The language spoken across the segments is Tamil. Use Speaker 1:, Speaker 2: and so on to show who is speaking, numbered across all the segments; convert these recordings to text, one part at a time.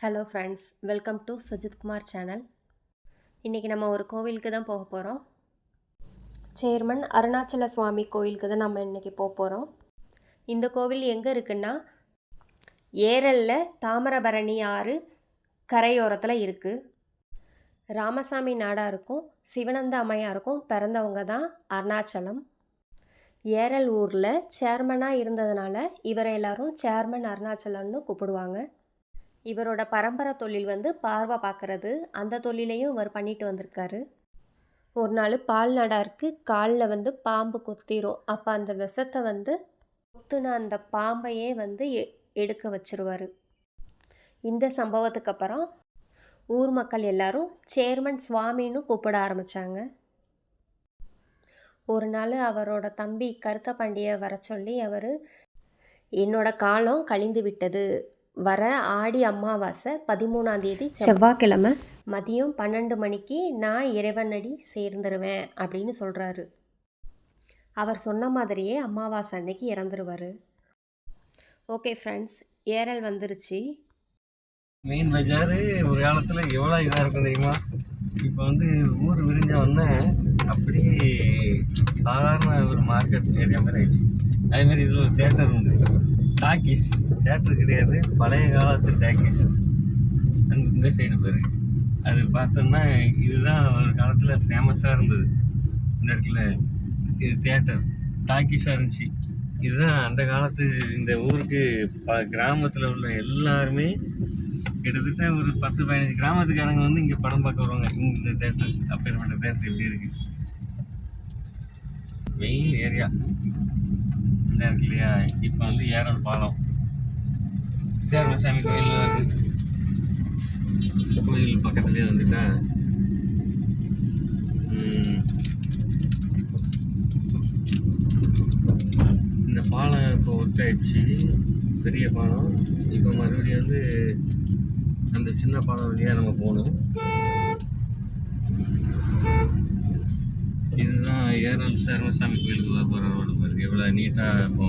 Speaker 1: Hello friends welcome to Sujithkumar channel இன்றைக்கி நம்ம ஒரு கோவிலுக்கு தான் போக போகிறோம் சேர்மன் அருணாச்சல சுவாமி கோவிலுக்கு தான் நம்ம இன்றைக்கி போக போகிறோம் இந்த கோவில் எங்கே இருக்குன்னா ஏரலில் தாமிரபரணி ஆறு கரையோரத்தில் இருக்குது ராமசாமி நாடாருக்கும் சிவனந்த அம்மையாருக்கும் பிறந்தவங்க தான் அருணாச்சலம். ஏரல் ஊரில் சேர்மனாக இருந்ததுனால இவரை எல்லாரும் சேர்மன் அருணாச்சலம்னு கூப்பிடுவாங்க. இவரோட பரம்பரை தொழில் வந்து பார்வை பார்க்கறது. அந்த தொழிலையும் இவர் பண்ணிட்டு வந்திருக்காரு. ஒரு நாள் பால் நடாருக்கு காலில் வந்து பாம்பு கொத்திரும். அப்போ அந்த விஷத்தை வந்து கொத்துன அந்த பாம்பையே வந்து எ- எடுக்க வச்சிருவார். இந்த சம்பவத்துக்கு அப்புறம் ஊர் மக்கள் எல்லாரும் சேர்மன் சுவாமின்னு கூப்பிட ஆரம்பித்தாங்க ஒரு நாள் அவரோட தம்பி கருத்த பாண்டிய வர சொல்லி அவர் என்னோட காலம் கழிந்து விட்டது. வர ஆடி அமாவாசை பதிமூணாம் தேதி செவ்வாய்க்கிழமை. மதியம் பன்னெண்டு மணிக்கு நான் இறைவனடி சேர்ந்துருவேன் அப்படின்னு சொல்கிறாரு அவர் சொன்ன மாதிரியே அமாவாசை அன்னைக்கு இறந்துருவார். ஓகே ஃப்ரெண்ட்ஸ் ஏரல் வந்துருச்சு.
Speaker 2: மெயின் பஜாரு ஒரு காலத்தில் எவ்வளோ இதாக இருக்கும் தெரியுமா? இப்போ வந்து ஊர் விரிஞ்ச உடனே அப்படியே சாதாரண ஒரு மார்க்கெட் ஏரியா மாதிரி ஆயிடுச்சு. அதே மாதிரி இதில் ஒரு தேட்டர் உண்டு. டாக்கீஸ் தேட்டர் கிடையாது. பழைய காலத்து டாக்கீஸ். அந்த இந்த சைடு பேர். அது பார்த்தோம்னா இதுதான் ஒரு காலத்தில் ஃபேமஸாக இருந்தது. இந்த இடத்துல இது தேட்டர் டாக்கீஸாக இருந்துச்சு. இதுதான் அந்த காலத்து இந்த ஊருக்கு ப கிராமத்தில் உள்ள எல்லாருமே கிட்டத்தட்ட ஒரு பத்து பதினஞ்சு கிராமத்துக்காரங்க வந்து இங்கே படம் பார்க்க வருவாங்க. இந்த தேட்டர் அப்பேற்பட்ட தேட்டர் எப்படி இருக்குது மெயின் ஏரியா இந்த இருக்கு இல்லையா? இப்போ வந்து ஏரல் பாலம். சேர்மசாமி கோயில் வருது கோயில் பக்கத்துலேயே வந்துட்டா? இந்த பாலம் இப்போ ஒர்க் ஆயிடுச்சு. பெரிய பாலம். இப்போ மறுபடியும் வந்து அந்த சின்ன பாலம் வழியாக நம்ம போகணும். ஏரல் சர்வசாமி கோயிலுக்கு போகிற ரோடு பாருங்க எவ்வளோ நீட்டாக இப்போ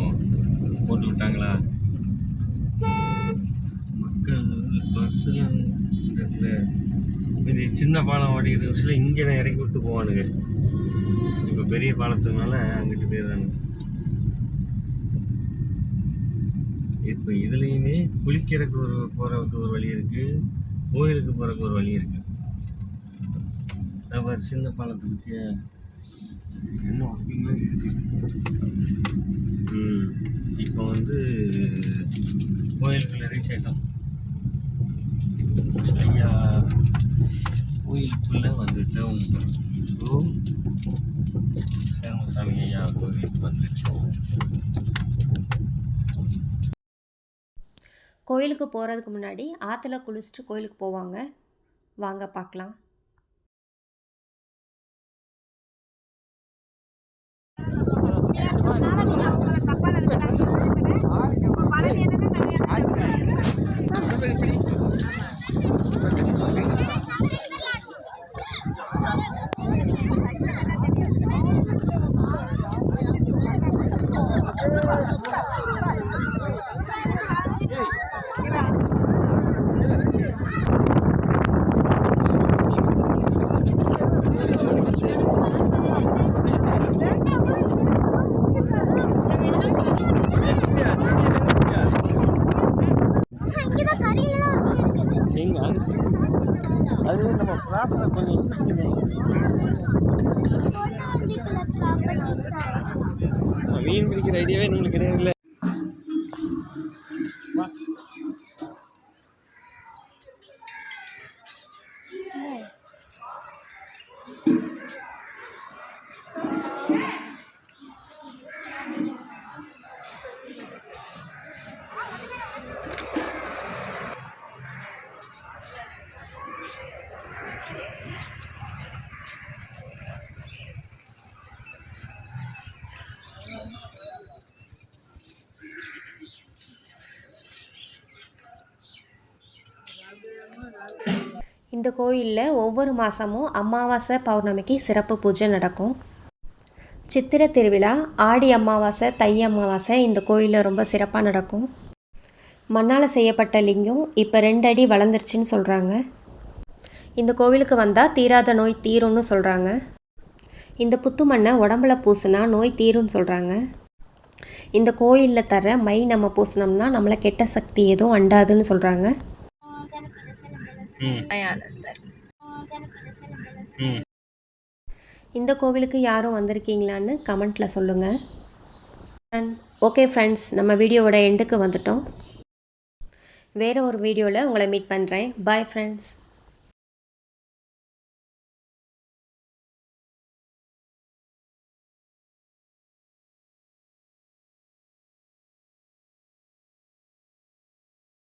Speaker 2: போட்டு விட்டாங்களா? மக்கள் பஸ்ஸில் இடத்துல இது சின்ன பாலம் ஓடிக்கிற வருஷத்தில் இங்கே தான் இறக்கி விட்டு போவானுங்க. இப்போ பெரிய பாலத்துனால அங்கிட்டு போயிடுறாங்க. இப்போ இதுலேயுமே குளிக்கிறதுக்கு ஒரு போகிறதுக்கு ஒரு வழி இருக்குது கோயிலுக்கு போகிறதுக்கு ஒரு வழி இருக்குது அவர் சின்ன பாலத்துக்கு இப்போ வந்து கோயிலுக்குள்ளே ரீச் ஆகிட்டோம் ஐயா கோயிலுக்குள்ளே வந்துட்டோம். ஸோ சாமி ஐயா கோயிலுக்கு வந்துட்டோம்.
Speaker 1: கோயிலுக்கு போகிறதுக்கு முன்னாடி ஆற்றுல குளிச்சுட்டு கோயிலுக்கு போவாங்க. வாங்க பார்க்கலாம்.
Speaker 3: இங்கதான்
Speaker 2: எங்க அது நம்ம ப்ராப்பராக கொஞ்சம் மீன் பிடிக்கிற ஐடியாவே நம்மளுக்கு கிடையாது
Speaker 1: இந்த கோயிலில் ஒவ்வொரு மாதமும் அமாவாசை பௌர்ணமிக்கு சிறப்பு பூஜை நடக்கும். சித்திரை திருவிழா ஆடி அமாவாசை தை அமாவாசை இந்த கோயிலில் ரொம்ப சிறப்பாக நடக்கும். மண்ணால் செய்யப்பட்ட லிங்கம் இப்போ ரெண்டு அடி வளர்ந்துருச்சுன்னு சொல்கிறாங்க இந்த கோவிலுக்கு வந்தால் தீராத நோய் தீரும்னு சொல்கிறாங்க இந்த புத்து மண்ணை உடம்புல பூசினா நோய் தீரும்னு சொல்கிறாங்க இந்த கோயிலில் தர மை நம்ம பூசினோம்னா நம்மளை கெட்ட சக்தி எதுவும் அண்டாதுன்னு சொல்கிறாங்க இந்த கோவிலுக்கு யாரும் வந்திருக்கீங்களான்னு கமெண்ட்டில் சொல்லுங்கள் ஓகே ஃப்ரெண்ட்ஸ் நம்ம வீடியோவோட எண்டுக்கு வந்துட்டோம். வேறு ஒரு வீடியோவில் உங்களை மீட் பண்ணுறேன் பாய் ஃப்ரெண்ட்ஸ்